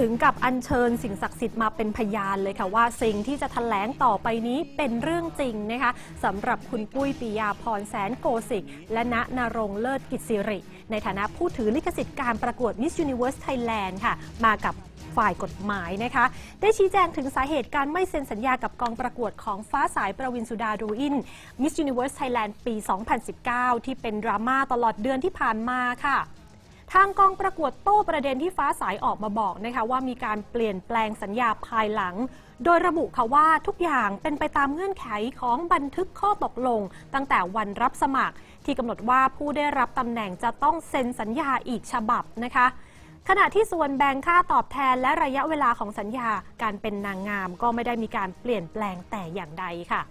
ถึงกับอัญเชิญสิ่งศักดิ์สิทธิ์มาเป็นพยานเลยค่ะว่าสิ่งที่จะแถลงต่อไปนี้เป็นเรื่องจริงนะคะสำหรับคุณปุ้ยปิยาพรแสนโกสิก และณนรงเลิศกิจสิริ ในฐานะผู้ถือลิขสิทธิ์การประกวด Miss Universe Thailand ค่ะ มากับฝ่ายกฎหมายนะคะ ได้ชี้แจงถึงสาเหตุการไม่เซ็นสัญญากับกองประกวดของฟ้าสายประวินสุดาดูอิน Miss Universe Thailand ปี 2019 ที่เป็นดราม่าตลอดเดือนที่ผ่านมาค่ะ ทางกองประกวดโต้ประเด็นที่ฟ้าสายออกมาบอกนะคะว่ามีการเปลี่ยนแปลงสัญญาภายหลัง โดยระบุค่ะว่าทุกอย่างเป็นไปตามเงื่อนไขของบันทึกข้อตกลง ตั้งแต่วันรับสมัคร ที่กำหนดว่าผู้ได้รับตำแหน่งจะต้องเซ็นสัญญาอีกฉบับนะคะขณะที่ส่วนแบ่งค่าตอบแทนและระยะเวลาของสัญญาการเป็นนางงามก็ไม่ได้มีการเปลี่ยนแปลงแต่อย่างใดค่ะ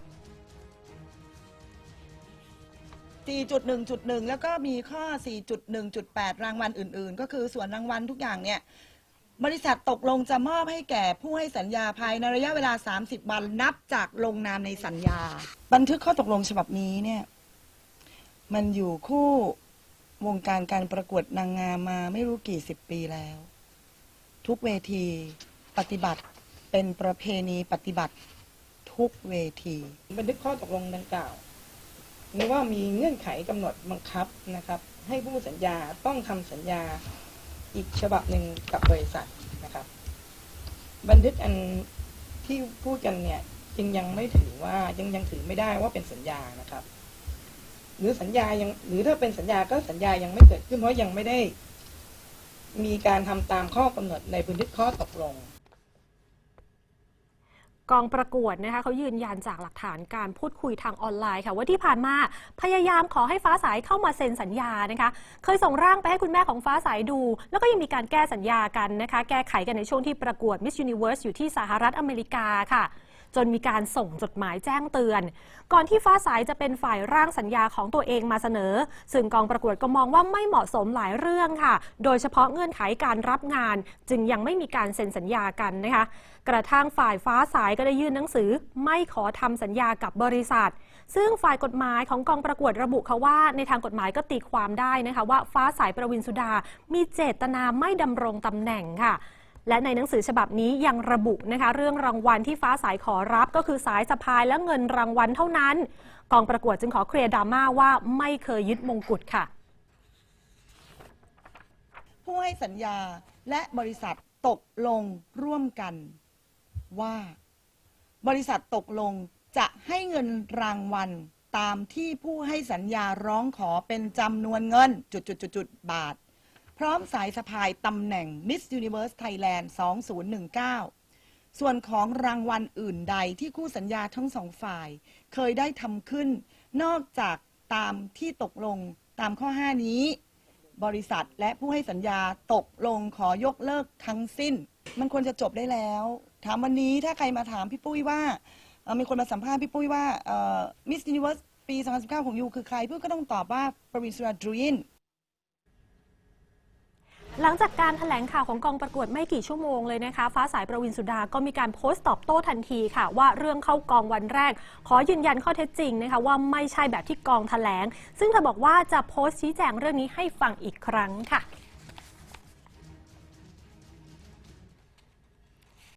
4.1.1 แล้วก็มีข้อ 4.1.8 รางวัลอื่น ๆ ก็คือส่วนรางวัลทุกอย่างเนี่ยบริษัทตกลงจะมอบให้แก่ผู้ให้สัญญาภายในระยะเวลา 30 วันนับจากลงนามในสัญญา บันทึกข้อตกลงฉบับนี้เนี่ยมันอยู่คู่วงการการประกวดนางงามมาไม่รู้กี่สิบปีแล้ว ทุกเวทีปฏิบัติเป็นประเพณีปฏิบัติทุกเวที บันทึกข้อตกลงดังกล่าว หรือว่ามีเงื่อนไขกำหนดบังคับนะครับ ให้ผู้สัญญาต้องทำสัญญาอีกฉบับหนึ่งกับบริษัทนะครับ บันทึกอันที่พูดกันเนี่ยจึงยังไม่ถือว่ายังยังถือไม่ได้ว่าเป็นสัญญานะครับ หรือสัญญายังหรือถ้าเป็นสัญญาก็สัญญายังไม่เกิดขึ้นเพราะยังไม่ได้มีการทำตามข้อกำหนดในบันทึกข้อตกลง กองประกวดนะคะเขายืนยันจากหลักฐานการพูดคุยทางออนไลน์ค่ะ ว่าที่ผ่านมาพยายามขอให้ฟ้าสายเข้ามาเซ็นสัญญานะคะ เคยส่งร่างไปให้คุณแม่ของฟ้าสายดู แล้วก็ยังมีการแก้สัญญากันนะคะ แก้ไขกันในช่วงที่ประกวด Miss Universe อยู่ที่สหรัฐอเมริกาค่ะ จนมีการส่งจดหมายแจ้งเตือน ก่อนที่ฟ้าสายจะเป็นฝ่ายร่างสัญญาของตัวเองมาเสนอ ซึ่งกองประกวดก็มองว่าไม่เหมาะสมหลายเรื่องค่ะ โดยเฉพาะเงื่อนไขการรับงาน จึงยังไม่มีการเซ็นสัญญากันนะคะ กระทั่งฝ่ายฟ้าสายก็ได้ยื่นหนังสือ ไม่ขอทำสัญญากับบริษัท ซึ่งฝ่ายกฎหมายของกองประกวดระบุค่ะว่า ในทางกฎหมายก็ตีความได้นะคะว่าฟ้าสายประวินสุดา มีเจตนาไม่ดำรงตำแหน่งค่ะ และในหนังสือฉบับนี้ยังระบุนะคะเรื่องรางวัลที่ฟ้าสายขอรับก็คือสายสะพายและเงินรางวัลเท่านั้น กองประกวดจึงขอเคลียร์ดราม่าว่าไม่เคยยึดมงกุฎค่ะ ผู้ให้สัญญาและบริษัทตกลงร่วมกัน ว่า บริษัทตกลงจะให้เงินรางวัลตามที่ผู้ให้สัญญาร้องขอเป็นจำนวนเงินจุดๆๆบาท พร้อมสายสะพายตำแหน่ง Miss Universe Thailand 2019 ส่วนของรางวัลอื่นใดที่คู่สัญญาทั้งสองฝ่าย เคยได้ทำขึ้น นอกจากตามที่ตกลงตามข้อ 5 นี้ บริษัทและผู้ให้สัญญาตกลงขอยกเลิกทั้งสิ้น มันควรจะจบได้แล้ว ถามวันนี้ถ้าใครมาถามพี่ปุ้ยว่ามีคนมาสัมภาษณ์พี่ปุ้ยว่ามิส s ิ n เวิร์สปี 2019 ของยูคือใครพี่ปุ้ยก็ต้องตอบว่าปรินสุราดรูอิน หลังจากการแถลงข่าวของกองประกวดไม่กี่ชั่วโมงเลยนะคะ ฟ้าสายประวินสุดาก็มีการโพสต์ตอบโต้ทันทีค่ะ ว่าเรื่องเข้ากองวันแรก ขอยืนยันข้อเท็จจริงนะคะว่าไม่ใช่แบบที่กองแถลง ซึ่งเธอบอกว่าจะโพสต์ชี้แจงเรื่องนี้ให้ฟังอีกครั้งค่ะ